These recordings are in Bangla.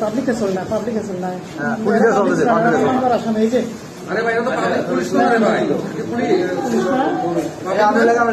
পাবলিকে চল না না আসামে এই যে আরে ভাই পুলিশ না রে আমি লাগা আমি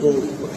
또